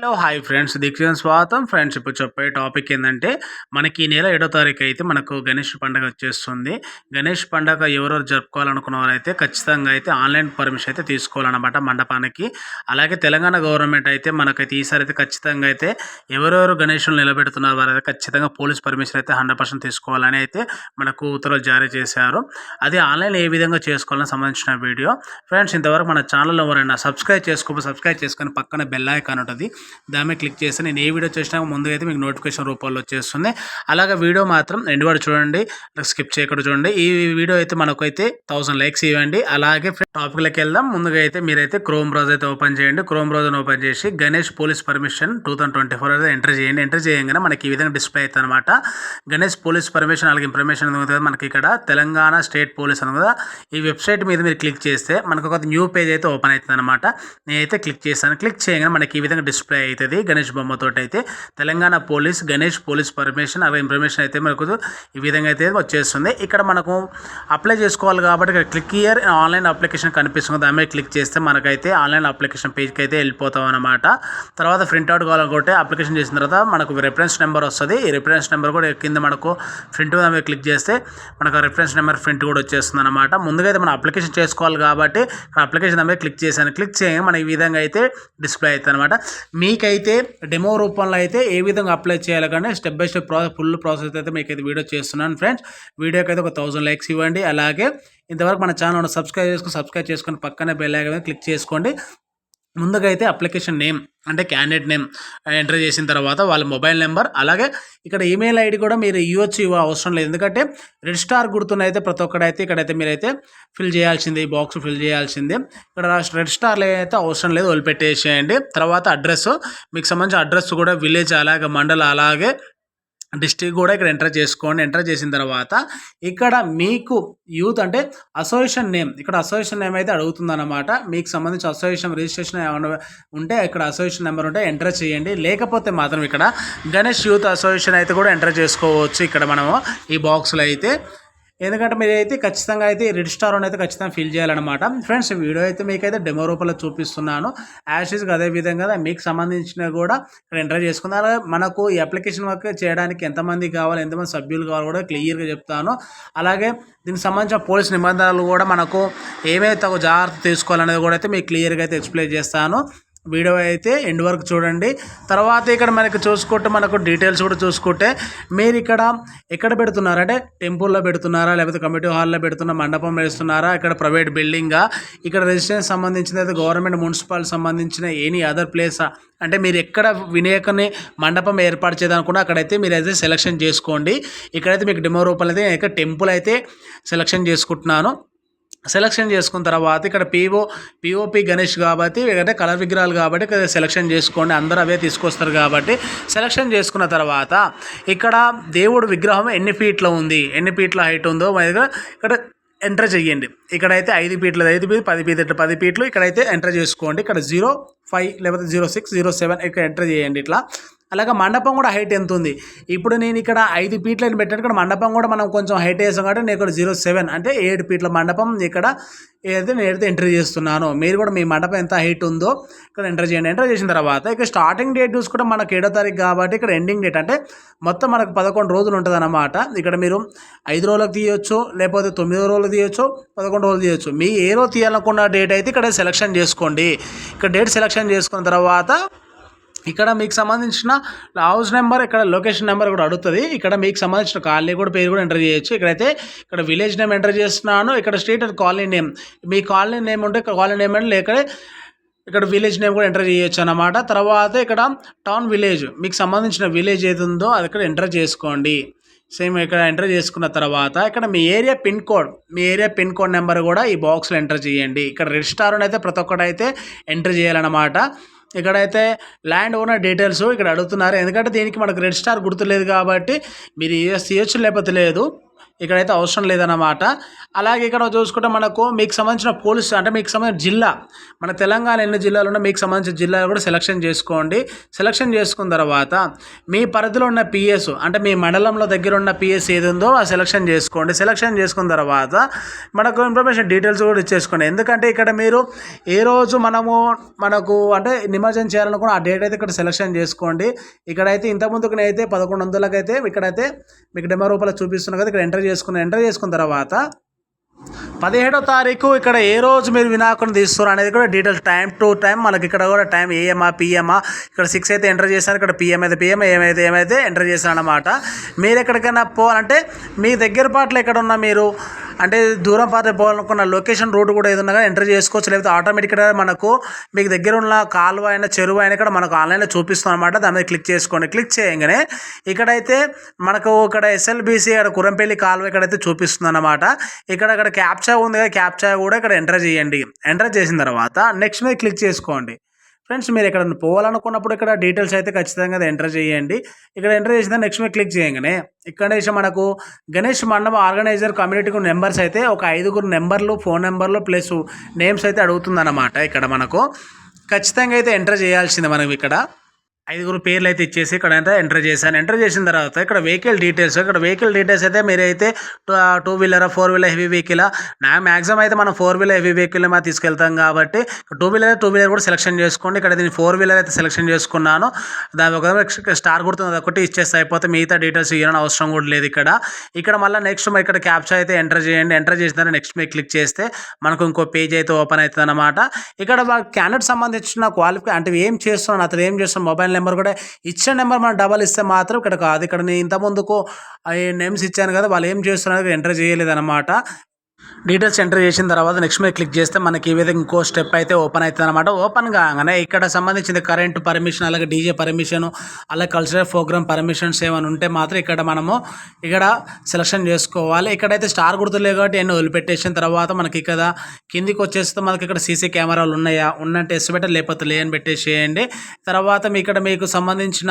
Hello hi friends. దీక్షణ స్వాగతం. Friends ఇప్పుడు చెప్పే టాపిక్ ఏంటంటే మనకి ఈ నెల ఏడో తారీఖు అయితే మనకు గణేష్ పండుగ వచ్చేస్తుంది. గణేష్ పండుగ ఎవరెవరు జరుపుకోవాలనుకున్న వారైతే ఖచ్చితంగా అయితే ఆన్లైన్ పర్మిషన్ అయితే తీసుకోవాలన్నమాట మండపానికి. అలాగే తెలంగాణ గవర్నమెంట్ అయితే మనకైతే ఈసారి అయితే ఖచ్చితంగా అయితే ఎవరెవరు గణేషులు నిలబెడుతున్నారు వారైతే ఖచ్చితంగా పోలీస్ పర్మిషన్ అయితే హండ్రెడ్ పర్సెంట్ తీసుకోవాలని అయితే మనకు ఉత్తర్వులు జారీ చేశారు. అది ఆన్లైన్ ఏ విధంగా చేసుకోవాలని సంబంధించిన వీడియో. ఫ్రెండ్స్ ఇంతవరకు మన ఛానల్ ఎవరైనా సబ్స్క్రైబ్ చేసుకోకపోతే సబ్స్క్రైబ్ చేసుకొని పక్కన బెల్ ఐకాన్ ఉంటుంది. దాని మీద క్లిక్ చేస్తే నేను ఏ వీడియో చేసినా ముందుగా అయితే మీకు నోటిఫికేషన్ రూపంలో వచ్చేస్తుంది. అలాగే వీడియో మాత్రం ఎండ్ వరకు చూడండి స్కిప్ చేయకుండా చూడండి. ఈ వీడియో అయితే మనకైతే థౌసండ్ లైక్స్ ఇవ్వండి. అలాగే టాపిక్లోకి వెళ్దాం. ముందుగా అయితే మీరైతే క్రోమ్ బ్రౌజర్ అయితే ఓపెన్ చేయండి. క్రోమ్ బ్రౌజర్ ఓపెన్ చేసి Ganesh police permission two thousand twenty four అయితే ఎంటర్ చేయండి. ఎంటర్ చేయగానే మనకి ఈ విధంగా డిస్ప్లే అవుతుంది అనమాట గణేష్ పోలీస్ పర్మిషన్ అలాగే ఇన్ఫర్మేషన్ కదా మనకి ఇక్కడ. తెలంగాణ స్టేట్ పోలీస్ అని కదా. ఈ వెబ్సైట్ మీద మీరు క్లిక్ చేస్తే మనకు ఒక న్యూ పేజ్ అయితే ఓపెన్ అవుతుంది అనమాట నేనైతే క్లిక్ చేస్తాను క్లిక్ చేయగానే మనకి ఈ విధంగా డిస్ప్లే అవుతుంది. గణేష్ బొమ్మతో అయితే Telangana police Ganesh police permission అవి ఇన్ఫర్మేషన్ అయితే మనకు ఈ విధంగా అయితే వచ్చేస్తుంది. ఇక్కడ మనకు అప్లై చేసుకోవాలి కాబట్టి ఇక్కడ క్లిక్ ఇయర్ ఆన్లైన్ అప్లికేషన్ కనిపిస్తుంది. దాని మీద క్లిక్ చేస్తే మనకైతే ఆన్లైన్ అప్లికేషన్ పేజ్కి అయితే వెళ్ళిపోతాం అనమాట తర్వాత ప్రింట్అవుట్ కావాలనుకుంటే అప్లికేషన్ చేసిన తర్వాత మనకు రిఫరెన్స్ నెంబర్ వస్తుంది. ఈ రిఫరెన్స్ నెంబర్ కూడా కింద మనకు ప్రింట్ దాని మీద క్లిక్ చేస్తే మనకు రిఫరెన్స్ నెంబర్ ప్రింట్ కూడా వచ్చేస్తుంది అనమాట ముందుగా అయితే మనం అప్లికేషన్ చేసుకోవాలి కాబట్టి అప్లికేషన్ దాని మీద క్లిక్ చేశాను. క్లిక్ చేయగా మన ఈ విధంగా అయితే డిస్ప్లే అవుతుంది అనమాట మీ మీకైతే డెమో రూపంలో అయితే ఏ విధంగా అప్లై చేయాలి కానీ step by step process full process అయితే మీకు అయితే వీడియో చేస్తున్నాను ఫ్రెండ్స్ వీడియోకి అయితే ఒక థౌసండ్ లైక్స్ ఇవ్వండి. అలాగే ఇంతవరకు మన ఛానల్ సబ్స్క్రైబ్ చేసుకుని సబ్స్క్రైబ్ చేసుకొని పక్కనే బెల్ ఐకాన్ క్లిక్ చేసుకోండి. ముందుగా అయితే అప్లికేషన్ నేమ్ అంటే క్యాండిడేట్ నేమ్ ఎంటర్ చేసిన తర్వాత వాళ్ళ మొబైల్ నెంబర్ అలాగే ఇక్కడ ఈమెయిల్ ఐడి కూడా మీరు ఇవ్వచ్చు ఇవ్వ అవసరం లేదు. ఎందుకంటే రెడ్ స్టార్ గుర్తున్న అయితే ప్రతి ఒక్కడైతే ఇక్కడైతే మీరైతే ఫిల్ చేయాల్సింది ఈ బాక్స్ ఫిల్ చేయాల్సింది. ఇక్కడ రెడ్ స్టార్లు అయితే అవసరం లేదు వదిలిపెట్టేసేయండి. తర్వాత అడ్రస్ మీకు సంబంధించిన అడ్రస్ కూడా విలేజ్ అలాగే మండల అలాగే డిస్టిక్ కూడా ఇక్కడ ఎంటర్ చేసుకోండి. ఎంటర్ చేసిన తర్వాత ఇక్కడ మీకు యూత్ అంటే అసోసియేషన్ నేమ్ ఇక్కడ అసోసియేషన్ నేమ్ అయితే అడుగుతుందన్నమాట. మీకు సంబంధించి అసోసియేషన్ రిజిస్ట్రేషన్ ఏమైనా ఉంటే ఇక్కడ అసోసియేషన్ నెంబర్ ఉంటే ఎంటర్ చేయండి. లేకపోతే మాత్రం ఇక్కడ గణేష్ యూత్ అసోసియేషన్ అయితే కూడా ఎంటర్ చేసుకోవచ్చు. ఇక్కడ మనము ఈ బాక్స్లో అయితే ఎందుకంటే మీరు అయితే ఖచ్చితంగా అయితే రెడ్ స్టార్ అయితే ఖచ్చితంగా ఫిల్ చేయాలన్నమాట. ఫ్రెండ్స్ వీడియో అయితే మీకైతే డెమో రూపంలో చూపిస్తున్నాను. యాషీస్గా అదే విధంగా మీకు సంబంధించిన కూడా ఎంటర్ చేసుకున్నారు మనకు ఈ అప్లికేషన్ వర్క్ చేయడానికి ఎంతమంది కావాలి ఎంతమంది సభ్యులు కావాలి కూడా క్లియర్గా చెప్తాను. అలాగే దీనికి సంబంధించిన పోలీస్ నిబంధనలు కూడా మనకు ఏమైతే జాగ్రత్త తీసుకోవాలనేది కూడా అయితే మీకు క్లియర్గా అయితే ఎక్స్ప్లెయిన్ చేస్తాను. వీడియో అయితే ఎండ్ వరకు చూడండి. తర్వాత ఇక్కడ మనకి చూసుకుంటే మనకు డీటెయిల్స్ కూడా చూసుకుంటే మీరు ఇక్కడ ఎక్కడ పెడుతున్నారంటే టెంపుల్లో పెడుతున్నారా? లేకపోతే కమిటీ హాల్లో పెడుతున్న మండపం వేస్తున్నారా? ఇక్కడ ప్రైవేట్ బిల్డింగా ఇక్కడ రెసిడెన్స్ సంబంధించిన అయితే గవర్నమెంట్ మున్సిపల్ సంబంధించిన ఎనీ అదర్ ప్లేసా అంటే మీరు ఎక్కడ వినాయకుని మండపం ఏర్పాటు చేయాలనుకున్నా అక్కడైతే మీరు అయితే సెలెక్షన్ చేసుకోండి. ఇక్కడైతే మీకు డెమో రూపంలో అయితే ఇక్కడ టెంపుల్ అయితే సెలెక్షన్ చేసుకుంటున్నాను. సెలక్షన్ చేసుకున్న తర్వాత ఇక్కడ పీఓ పిఓపి గణేష్ కాబట్టి అంటే కలర్ విగ్రహాలు కాబట్టి ఇక్కడ సెలక్షన్ చేసుకోండి అందరూ అవే తీసుకొస్తారు కాబట్టి. సెలక్షన్ చేసుకున్న తర్వాత ఇక్కడ దేవుడు విగ్రహం ఎన్ని ఫీట్లో ఉంది ఎన్ని ఫీట్ల హైట్ ఉందో ఇక్కడ ఎంటర్ చేయండి. ఇక్కడైతే ఐదు ఫీట్లు ఐదు ఫీట్లు పది ఫీట్లు పది ఫీట్లు ఇక్కడైతే ఎంటర్ చేసుకోండి. ఇక్కడ జీరో ఫైవ్ లేకపోతే జీరో సిక్స్ జీరో సెవెన్ ఇక్కడ ఎంటర్ చేయండి ఇట్లా. అలాగే మండపం కూడా హైట్ ఎంత ఉంది? ఇప్పుడు నేను ఇక్కడ ఐదు ఫీట్లను పెట్టాను ఇక్కడ మండపం కూడా మనం కొంచెం హైట్ వేసాం కాబట్టి నేను ఇక్కడ జీరో సెవెన్ అంటే ఏడు ఫీట్ల మండపం ఇక్కడ ఏదైతే నేను అయితే ఎంటర్ చేస్తున్నాను. మీరు కూడా మీ మండపం ఎంత హైట్ ఉందో ఇక్కడ ఎంటర్ చేయండి. ఎంటర్ చేసిన తర్వాత ఇక్కడ స్టార్టింగ్ డేట్ చూసుకుంటే మనకు ఏడో తారీఖు కాబట్టి ఇక్కడ ఎండింగ్ డేట్ అంటే మొత్తం మనకు పదకొండు రోజులు ఉంటుంది అన్నమాట ఇక్కడ మీరు ఐదు రోజులకు తీయొచ్చు లేకపోతే తొమ్మిది రోజులు తీయొచ్చు పదకొండు రోజులు తీయొచ్చు. మీ ఏ రోజు తీయాలనుకున్న డేట్ అయితే ఇక్కడ సెలెక్షన్ చేసుకోండి. ఇక్కడ డేట్ సెలెక్షన్ చేసుకున్న తర్వాత ఇక్కడ మీకు సంబంధించిన హౌస్ నెంబర్ ఇక్కడ లొకేషన్ నెంబర్ కూడా అడుగుతుంది. ఇక్కడ మీకు సంబంధించిన కాలనీ కూడా పేరు కూడా ఎంటర్ చేయొచ్చు. ఇక్కడైతే ఇక్కడ విలేజ్ నేమ్ ఎంటర్ చేస్తున్నాను. ఇక్కడ స్ట్రీట్ అండ్ కాలనీ నేమ్ మీ కాలనీ నేమ్ ఉంటే కాలనీ నేమ్ అంటే లేక ఇక్కడ విలేజ్ నేమ్ కూడా ఎంటర్ చేయొచ్చు అనమాట తర్వాత ఇక్కడ టౌన్ విలేజ్ మీకు సంబంధించిన విలేజ్ ఏది ఉందో అది ఇక్కడ ఎంటర్ చేసుకోండి. సేమ్ ఇక్కడ ఎంటర్ చేసుకున్న తర్వాత ఇక్కడ మీ ఏరియా పిన్ కోడ్ మీ ఏరియా పిన్ కోడ్ నెంబర్ కూడా ఈ బాక్స్లో ఎంటర్ చేయండి. ఇక్కడ రెడ్ స్టార్ అయితే ప్రతి ఒక్కటైతే ఎంటర్ చేయాలన్నమాట. ఇక్కడైతే ల్యాండ్ ఓనర్ డీటెయిల్స్ ఇక్కడ అడుగుతున్నారు. ఎందుకంటే దీనికి మనకు రెడ్ స్టార్ గుర్తులేదు కాబట్టి మీరు తీయచ్చు లేకపోతే లేదు. ఇక్కడైతే అవసరం లేదన్నమాట. అలాగే ఇక్కడ చూసుకుంటే మనకు మీకు సంబంధించిన పోలీస్ అంటే మీకు సంబంధించిన జిల్లా మన తెలంగాణ ఎన్ని జిల్లాలు ఉన్నా మీకు సంబంధించిన జిల్లాలు కూడా సెలక్షన్ చేసుకోండి. సెలక్షన్ చేసుకున్న తర్వాత మీ పరిధిలో ఉన్న పిఎస్ అంటే మీ మండలంలో దగ్గర ఉన్న పిఎస్ ఏది ఉందో ఆ సెలక్షన్ చేసుకోండి. సెలక్షన్ చేసుకున్న తర్వాత మనకు ఇన్ఫర్మేషన్ డీటెయిల్స్ కూడా ఇచ్చేసుకోండి. ఎందుకంటే ఇక్కడ మీరు ఏ రోజు మనము మనకు అంటే నిమజ్జనం చేయాలనుకున్న ఆ డేట్ అయితే ఇక్కడ సెలక్షన్ చేసుకోండి. ఇక్కడైతే ఇంతకుముందుకు అయితే పదకొండు వందలకైతే అయితే ఇక్కడైతే మీకు డెమో రూపాయలు చూపిస్తున్నా కదా ఇక్కడ ఎంటర్ వేసుకున్న ఎంటర్ చేసుకున్న తర్వాత పదిహేడో తారీఖు ఇక్కడ ఏ రోజు మీరు వినాయకుని తీసుకురా అనేది కూడా డీటెయిల్స్ టైం టు టైం మనకి ఇక్కడ కూడా టైం ఏఎమా పిఎమా ఇక్కడ సిక్స్ అయితే ఎంటర్ చేశారు ఇక్కడ పిఎం అయితే పిఎం ఏమైతే ఏమైతే ఎంటర్ చేశారు అనమాట మీరు ఎక్కడికైనా పోవాలంటే మీ దగ్గర పాటలు ఎక్కడ ఉన్నా మీరు అంటే దూరం పాత్ర పోవాలనుకున్న లొకేషన్ రూట్ కూడా ఏదన్నా కానీ ఎంటర్ చేసుకోవచ్చు. లేకపోతే ఆటోమేటిక్గా మనకు మీకు దగ్గర ఉన్న కాలువ అయినా చెరువు అయినా ఇక్కడ మనకు ఆన్లైన్లో చూపిస్తాం అనమాట దాని మీద క్లిక్ చేసుకోండి. క్లిక్ చేయగానే ఇక్కడైతే మనకు ఇక్కడ ఎస్ఎల్బిసి ఇక్కడ కురంపల్లి కాలువ ఇక్కడైతే చూపిస్తుంది అనమాట ఇక్కడ క్యాప్చర్ క్యాప్చా ఉంది కదా క్యాప్చా కూడా ఇక్కడ ఎంటర్ చేయండి. ఎంటర్ చేసిన తర్వాత నెక్స్ట్ మీద క్లిక్ చేసుకోండి. ఫ్రెండ్స్ మీరు ఇక్కడ పోవాలనుకున్నప్పుడు ఇక్కడ డీటెయిల్స్ అయితే ఖచ్చితంగా ఎంటర్ చేయండి. ఇక్కడ ఎంటర్ చేసిన నెక్స్ట్ మీద క్లిక్ చేయగానే ఇక్కడ నుంచి మనకు గణేష్ మండపం ఆర్గనైజర్ కమ్యూనిటీకి నెంబర్స్ అయితే ఒక ఐదుగురు నెంబర్లు ఫోన్ నెంబర్లు ప్లస్ నేమ్స్ అయితే అడుగుతుందన్నమాట. ఇక్కడ మనకు ఖచ్చితంగా అయితే ఎంటర్ చేయాల్సిందే మనం ఇక్కడ. ఐదుగురు పేర్లు అయితే ఇచ్చేసి ఇక్కడ అయితే ఎంటర్ చేశాను. ఎంటర్ చేసిన తర్వాత ఇక్కడ వెహికల్ డీటెయిల్స్ ఇక్కడ వెహికల్ డీటెయిల్స్ అయితే మీరైతే two wheeler four wheeler heavy vehicle నా మ్యాక్సిమం అయితే మనం ఫోర్ వీలర్ హెవీ వెహికల్ మా తీసుకెళ్తాం కాబట్టి టూ వీలర్ టూ వీలర్ కూడా సెలెక్షన్ చేసుకోండి. ఇక్కడ నేను ఫోర్ వీలర్ అయితే సెలెక్షన్ చేసుకున్నాను. దాని ఒక స్టార్ గుర్తుంది ఒకటి ఇచ్చేస్తే అయిపోతే మిగతా డీటెయిల్స్ ఇవ్వడం అవసరం కూడా లేదు ఇక్కడ. ఇక్కడ మళ్ళీ నెక్స్ట్ ఇక్కడ క్యాప్చా అయితే ఎంటర్ చేయండి. ఎంటర్ చేసిన నెక్స్ట్ మీరు క్లిక్ చేస్తే మనకు ఇంకో పేజ్ అయితే ఓపెన్ అవుతుంది అనమాట ఇక్కడ క్యాండిడేట్ సంబంధించిన క్వాలిఫై అంటే ఏం చేస్తున్నాను అతను ఏం చేస్తున్నాను మొబైల్ నెంబర్ కూడా ఇచ్చిన నెంబర్ మనం డబల్ ఇస్తే మాత్రం ఇక్కడ కాదు. ఇక్కడ నేను ఇంత ముందుకు నేమ్స్ ఇచ్చాను కదా వాళ్ళు ఏం చేస్తున్నారు? ఎంటర్ చేయలేదు అనమాట డీటెయిల్స్ ఎంటర్ చేసిన తర్వాత నెక్స్ట్ మీద క్లిక్ చేస్తే మనకి ఈ విధంగా ఇంకో స్టెప్ అయితే ఓపెన్ అవుతుంది అనమాట ఓపెన్ కాగానే ఇక్కడ సంబంధించిన కరెంట్ పర్మిషన్ అలాగే డీజే పర్మిషన్ అలాగే కల్చరల్ ప్రోగ్రామ్ పర్మిషన్స్ ఏమైనా ఉంటే మాత్రం ఇక్కడ మనము ఇక్కడ సెలెక్షన్ చేసుకోవాలి. ఇక్కడైతే స్టార్ గుర్తులే కాబట్టి ఎన్ని వదిలిపెట్టేసిన తర్వాత మనకి ఇక్కడ కిందికి వచ్చేస్తే మనకి ఇక్కడ సీసీ కెమెరాలు ఉన్నాయా? ఉన్నట్టు ఎస్ పెట్టాలి లేకపోతే లేని పెట్టేసేయండి తర్వాత మీ ఇక్కడ మీకు సంబంధించిన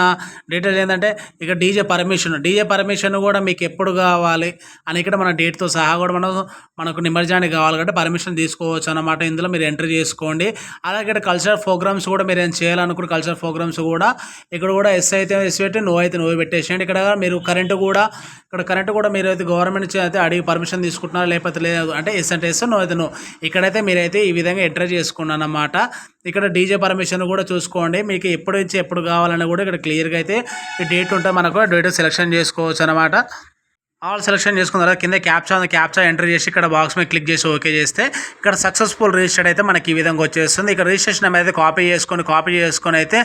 డీటెయిల్స్ ఏంటంటే ఇక డీజే పర్మిషన్ డీజే పర్మిషన్ కూడా మీకు ఎప్పుడు కావాలి అని ఇక్కడ మన డేట్తో సహా కూడా మనం మనకు నిమజ్జనానికి కావాలి కాబట్టి పర్మిషన్ తీసుకోవచ్చు అనమాట ఇందులో మీరు ఎంటర్ చేసుకోండి. అలాగే ఇక్కడ కల్చరల్ ప్రోగ్రామ్స్ కూడా మీరు ఏం చేయాలనుకుంటే కల్చరల్ ప్రోగ్రామ్స్ కూడా ఇక్కడ కూడా ఎస్ అయితే ఎస్ పెట్టి నో అయితే నో పెట్టేసేయండి. ఇక్కడ మీరు కరెంటు కూడా ఇక్కడ కరెంటు కూడా మీరు అయితే గవర్నమెంట్ అయితే అడిగి పర్మిషన్ తీసుకుంటున్నారా లేకపోతే లేదు? అంటే ఎస్ అంటే ఎస్ నో అయితే నో. ఇక్కడైతే మీరైతే ఈ విధంగా ఎంటర్ చేసుకున్నాను అనమాట ఇక్కడ డీజే పర్మిషన్ కూడా చూసుకోండి. మీకు ఎప్పుడు నుంచి ఎప్పుడు కావాలని కూడా ఇక్కడ క్లియర్గా అయితే డేట్ ఉంటే మనకు డేట్ సెలెక్షన్ చేసుకోవచ్చు అనమాట ఆల్ సెలెక్షన్ చేసుకున్న తర్వాత కింద క్యాప్చా ఉంది. క్యాప్చా ఎంటర్ చేసి ఇక్కడ బాక్స్ మీద క్లిక్ చేసి ఓకే చేస్తే ఇక్కడ సక్సెస్ఫుల్ రిజిస్టర్డ్ అయితే మనకి ఈ విధంగా వచ్చేస్తుంది. ఇక్కడ రిజిస్ట్రేషన్ అయితే కాపీ చేసుకొని కాపీ చేసుకొని అయితే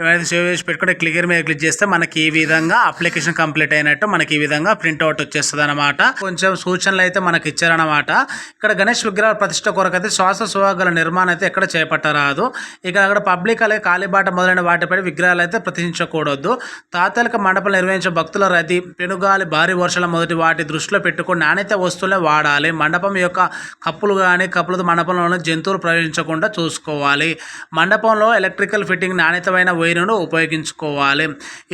ఏమైతే సేవ్ చేసి పెట్టుకుంటే క్లియర్ మీద క్లిక్ చేస్తే మనకి ఈ విధంగా అప్లికేషన్ కంప్లీట్ అయినట్టు మనకి ఈ విధంగా ప్రింట్అవుట్ వచ్చేస్తుంది అనమాట కొంచెం సూచనలు అయితే మనకి ఇచ్చారనమాట ఇక్కడ గణేష్ విగ్రహ ప్రతిష్ట కొరకు అయితే శ్వాస సువాగల నిర్మాణం అయితే ఎక్కడ చేపట్టరాదు. ఇక అక్కడ పబ్లిక్ అలాగే కాలిబాట మొదలైన వాటిపై విగ్రహాలు అయితే ప్రతిష్ఠించకూడదు. తాత్కాలిక మండపం నిర్వహించే భక్తుల రద్దీ పెనుగాలి భారీ వర్షాల మొదటి వాటి దృష్టిలో పెట్టుకుని నాణ్యత వస్తువులే వాడాలి. మండపం యొక్క కప్పులు కానీ కప్పులతో మండపంలో జంతువులు ప్రవేశించకుండా చూసుకోవాలి. మండపంలో ఎలక్ట్రికల్ ఫిట్టింగ్ నాణ్యతమైన వైరును ఉపయోగించుకోవాలి.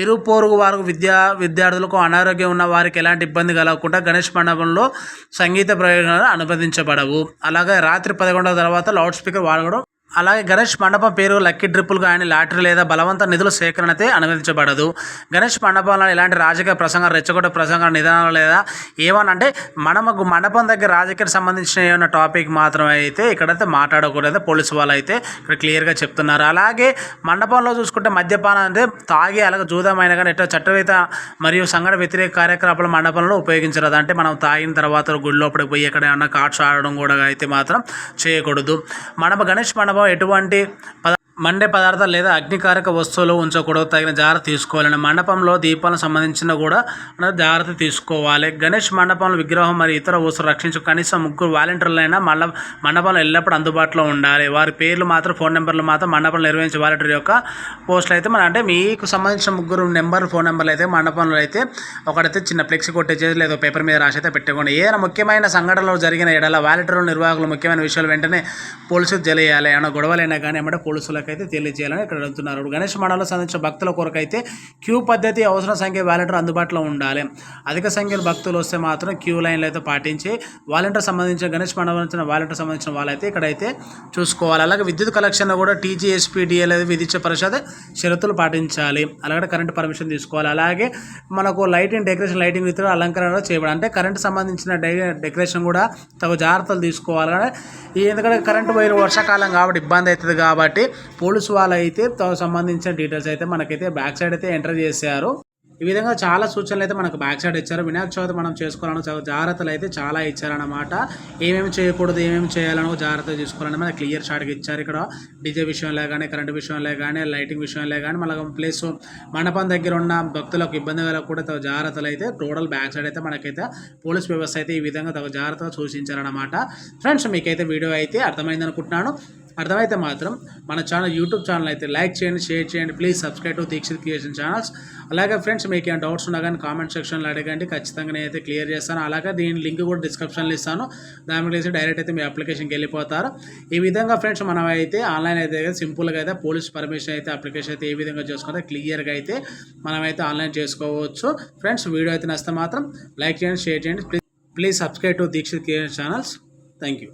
ఇరు పొరుగు వారు విద్యా విద్యార్థులకు అనారోగ్యం ఉన్న వారికి ఎలాంటి ఇబ్బంది కలగకుండా గణేష్ మండపంలో సంగీత ప్రయోజనాలు అనుమతించబడవు అలాగే రాత్రి పదకొండవ తర్వాత లౌడ్ స్పీకర్ వాడడం అలాగే గణేష్ మండపం పేరు లక్కీ డ్రిప్పులు కానీ లాటరీ లేదా బలవంత నిధుల సేకరణ అయితే అనుమతించబడదు. గణేష్ మండపంలో ఎలాంటి రాజకీయ ప్రసంగం రెచ్చగొట్ట ప్రసంగం నిదానం లేదా ఏమనంటే మనము మండపం దగ్గర రాజకీయ సంబంధించిన ఏమైనా టాపిక్ మాత్రం అయితే ఇక్కడైతే మాట్లాడకూడదు పోలీసు వాళ్ళు అయితే ఇక్కడ క్లియర్గా చెప్తున్నారు. అలాగే మండపంలో చూసుకుంటే మద్యపానం అంటే తాగి అలాగే జూదమైన కానీ ఎట్లా చట్టవేత మరియు సంఘటన వ్యతిరేక కార్యకలాపాలు మండపంలో ఉపయోగించరాదు. అంటే మనం తాగిన తర్వాత గుడి లోపలికి పోయి ఎక్కడ ఏమన్నా కార్డ్స్ ఆడడం కూడా అయితే మాత్రం చేయకూడదు. మండప గణేష్ మండపం ఎటువంటి మండే పదార్థాలు లేదా అగ్నికారక వస్తువులు ఉంచకూడదు తగిన జాగ్రత్త తీసుకోవాలండి. మండపంలో దీపాలకు సంబంధించిన కూడా మనం జాగ్రత్త తీసుకోవాలి. గణేష్ మండపంలో విగ్రహం మరియు ఇతర వస్తువులు రక్షించు కనీసం ముగ్గురు వాలంటీర్లైనా మండ మండపంలో ఎల్లప్పుడూ అందుబాటులో ఉండాలి. వారి పేర్లు మాత్రం ఫోన్ నెంబర్లు మాత్రం మండపంలో నిర్వహించే వాలంటీర్ యొక్క పోస్టులు అయితే మన అంటే మీకు సంబంధించిన ముగ్గురు నెంబర్ ఫోన్ నెంబర్లు అయితే మండపంలో అయితే ఒకటైతే చిన్న ఫ్లెక్స్ కొట్టేసేది లేదా పేపర్ మీద రాసి అయితే పెట్టుకోండి. ఏదైనా ముఖ్యమైన సంఘటనలు జరిగిన ఎడల వాలంటీర్లు నిర్వాహకులు ముఖ్యమైన విషయాలు వెంటనే పోలీసులు తెలియాలి. ఏమైనా గొడవలైనా కానీ ఏమంటే పోలీసులకు అయితే తెలియజేయాలని ఇక్కడ అడుగుతున్నారు. గణేష్ మండలంలో సంబంధించిన భక్తుల కొరకు అయితే క్యూ పద్ధతి అవసర సంఖ్య వాలంటీర్ అందుబాటులో ఉండాలి. అధిక సంఖ్యలో భక్తులు వస్తే మాత్రం క్యూ లైన్లు అయితే పాటించి వాలంటీర్ సంబంధించిన గణేష్ మండలం వాలంటీర్ సంబంధించిన వాళ్ళైతే ఇక్కడైతే చూసుకోవాలి. అలాగే విద్యుత్ కలెక్షన్ కూడా టీజీఎస్పీడీఎల్ విధించే పరిషత్ షరతులు పాటించాలి. అలాగే కరెంట్ పర్మిషన్ తీసుకోవాలి. అలాగే మనకు లైటింగ్ డెకరేషన్ లైటింగ్ ఇతర అలంకరణ చేయబడాలి అంటే కరెంట్ సంబంధించిన డెకరేషన్ కూడా తగు జాగ్రత్తలు తీసుకోవాలి. ఎందుకంటే కరెంట్ పోయిన వర్షాకాలం కాబట్టి ఇబ్బంది అవుతుంది కాబట్టి పోలీసు వాళ్ళు అయితే సంబంధించిన డీటెయిల్స్ అయితే మనకైతే బ్యాక్ సైడ్ అయితే ఎంటర్ చేశారు. ఈ విధంగా చాలా సూచనలు అయితే మనకు బ్యాక్ సైడ్ ఇచ్చారు. వినాయక చవితి మనం చేసుకోవాలని జాగ్రత్తలు అయితే చాలా ఇచ్చారన్నమాట. ఏమేమి చేయకూడదు ఏమేమి చేయాలని ఒక జాగ్రత్త తీసుకోవాలని మనకి క్లియర్ షాట్గా ఇచ్చారు. ఇక్కడ డీజే విషయంలో కానీ కరెంట్ విషయంలో కానీ లైటింగ్ విషయంలో కానీ మన ప్లేస్ మండపం దగ్గర ఉన్న భక్తులకు ఇబ్బంది కూడా తగు జాగ్రత్తలు అయితే టోటల్ బ్యాక్ సైడ్ అయితే మనకైతే పోలీస్ వ్యవస్థ అయితే ఈ విధంగా తగు జాగ్రత్తగా సూచించారన్నమాట. ఫ్రెండ్స్ మీకైతే వీడియో అయితే అర్థమైంది అనుకుంటున్నాను అర్థమైతే మాత్రం మన ఛానల్ యూట్యూబ్ ఛానల్ అయితే లైక్ చేయండి షేర్ చేయండి please subscribe to Dikshit creation channels. అలాగే ఫ్రెండ్స్ మీకు ఏమైనా డౌట్స్ ఉన్నా కానీ కామెంట్ సెక్షన్లో అడగండి. ఖచ్చితంగా నేనైతే క్లియర్ చేస్తాను. అలాగే దీని లింక్ కూడా డిస్క్రిప్షన్లో ఇస్తాను. దాని మీద డైరెక్ట్ అయితే మీ అప్లికేషన్కి వెళ్ళిపోతారు. ఈ విధంగా ఫ్రెండ్స్ మనం అయితే ఆన్లైన్ అయితే సింపుల్గా అయితే పోలీస్ పర్మిషన్ అయితే అప్లికేషన్ అయితే ఏ విధంగా చేసుకుంటే క్లియర్గా అయితే మనమైతే ఆన్లైన్ చేసుకోవచ్చు. ఫ్రెండ్స్ వీడియో అయితే నచ్చితే మాత్రం లైక్ చేయండి షేర్ చేయండి. Please please subscribe to Dikshit creation channels. Thank you.